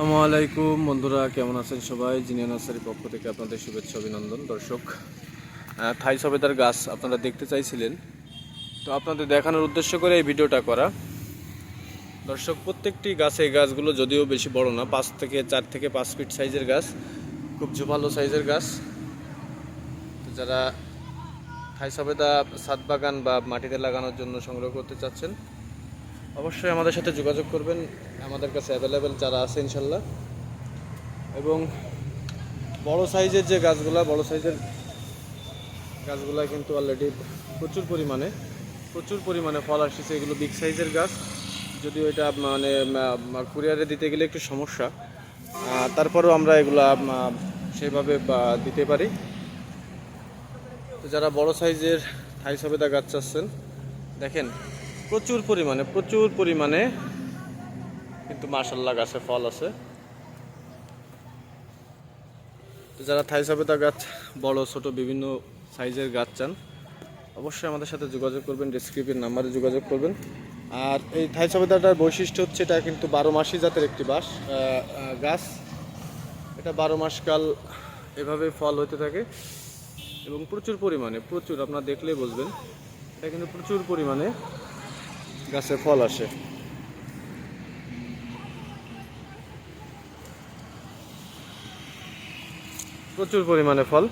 আসসালামু আলাইকুম। বন্ধুরা, কেমন আছেন সবাই? জিনিয়া নার্সারির পক্ষ থেকে আপনাদের শুভেচ্ছা, অভিনন্দন। দর্শক থাই সবেদার গাছ আপনারা দেখতে চাইছিলেন। তো আপনাদের দেখানোর উদ্দেশ্য করে এই ভিডিওটা করা। দর্শক, প্রত্যেকটি গাছে এই গাছগুলো যদিও বেশি বড় না, পাঁচ থেকে চার থেকে পাঁচ ফিট সাইজের গাছ, খুব ঝোপালো সাইজের গাছ। তো যারা থাই সবেদা ছাদ বাগান বা মাটিতে লাগানোর জন্য সংগ্রহ করতে চাচ্ছেন অবশ্যই আমাদের সাথে যোগাযোগ করবেন, আমাদের কাছে অ্যাভেলেবেল যারা আছে ইনশাল্লাহ। এবং বড় সাইজের যে গাছগুলা, বড় সাইজের গাছগুলা কিন্তু অলরেডি প্রচুর পরিমাণে প্রচুর পরিমাণে ফল আসছে এগুলো বিগ সাইজের গাছ। যদিও এটা মানে কুরিয়ারে দিতে গেলে একটু সমস্যা। তারপরেও আমরা এগুলা সেভাবে দিতে পারি। তো যারা বড় সাইজের থাই সবেদা গাছ চাচ্ছেন, দেখেন প্রচুর পরিমাণে প্রচুর পরিমাণে কিন্তু মার্শাল্লাহ গাছে ফল আছে। যারা থাই সবেদা গাছ, বড়, ছোট, বিভিন্ন সাইজের গাছ চান, অবশ্যই আমাদের সাথে যোগাযোগ করবেন ডিসক্রিপের নাম্বারে যোগাযোগ করবেন। আর এই থাই সবেদাটার বৈশিষ্ট্য হচ্ছে এটা কিন্তু বারো মাসি জাতের একটি বাস গাছ। এটা বারো মাসকাল এভাবে ফল হতে থাকে এবং প্রচুর পরিমাণে, প্রচুর, আপনারা দেখলেই বুঝবেন। এটা কিন্তু প্রচুর পরিমাণে গাছে ফল আসে। প্রচুর পরিমাণে ফল।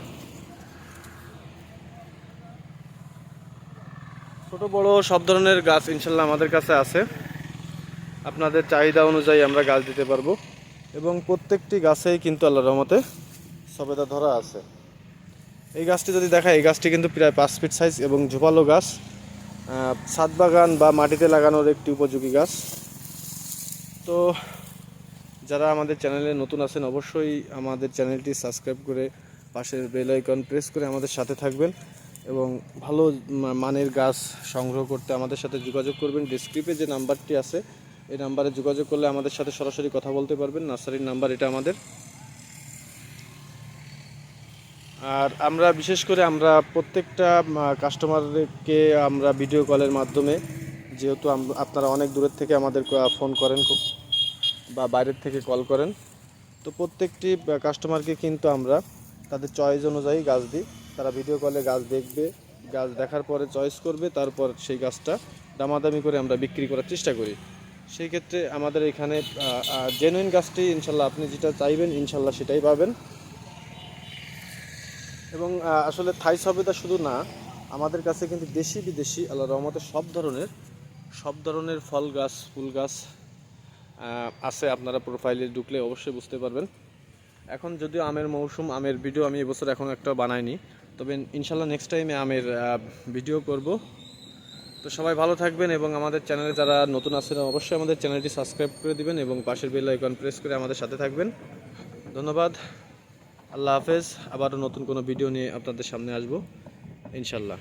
ছোট, বড় সব ধরনের গাছ ইনশাল্লাহ আমাদের কাছে আছে। আপনাদের চাহিদা অনুযায়ী আমরা গাছ দিতে পারব। এবং প্রত্যেকটি গাছেই কিন্তু আল্লাহ রহমতে সবেদা ধরা আছে। এই গাছটি যদি দেখা এই গাছটি কিন্তু প্রায় পাঁচ ফিট সাইজ এবং ঝোপালো গাছ। ছাদ বাগান বা মাটিতে লাগানোর একটি উপযোগী গাছ। তো যারা আমাদের চ্যানেলে নতুন আছেন, অবশ্যই আমাদের চ্যানেলটি সাবস্ক্রাইব করে পাশের বেল আইকন প্রেস করে আমাদের সাথে থাকবেন এবং ভালো মানের গাছ সংগ্রহ করতে আমাদের সাথে যোগাযোগ করবেন। ডিসক্রিপে যে নাম্বারটি আছে, এই নাম্বারে যোগাযোগ করলে আমাদের সাথে সরাসরি কথা বলতে পারবেন। নার্সারির নাম্বার এটা আমাদের। আর আমরা, বিশেষ করে আমরা প্রত্যেকটা কাস্টমারকে আমরা ভিডিও কলের মাধ্যমে, যেহেতু আপনারা অনেক দূরের থেকে আমাদের ফোন করেন বা বাইরের থেকে কল করেন, তো প্রত্যেকটি কাস্টমারকে কিন্তু আমরা তাদের চয়েস অনুযায়ী গাছ দিই। তারা ভিডিও কলে গাছ দেখবে, গাছ দেখার পরে চয়েস করবে, তারপর সেই গাছটা দামাদামি করে আমরা বিক্রি করার চেষ্টা করি। সেই ক্ষেত্রে আমাদের এখানে জেনুইন গাছটি ইনশাল্লাহ আপনি যেটা চাইবেন, ইনশাল্লাহ সেটাই পাবেন। এবং আসলে থাই সবেদা শুধু না, আমাদের কাছে কিন্তু দেশি বিদেশি আল্লাহ রহমতে সব ধরনের সব ধরনের ফল গাছ, ফুল গাছ আছে আপনারা প্রোফাইলে ঢুকলে অবশ্যই বুঝতে পারবেন। এখন যদিও আমের মৌসুম, আমের ভিডিও আমি এবছর এখন একটা বানাইনি, তবে ইনশাল্লাহ নেক্সট টাইমে আমের ভিডিও করব। তো সবাই ভালো থাকবেন এবং আমাদের চ্যানেলে যারা নতুন আছেন, অবশ্যই আমাদের চ্যানেলটি সাবস্ক্রাইব করে দিবেন এবং পাশের বেল আইকন প্রেস করে আমাদের সাথে থাকবেন। ধন্যবাদ। আল্লাহ হাফেজ আবারও নতুন কোনো ভিডিও নিয়ে আপনাদের সামনে আসব ইনশাল্লাহ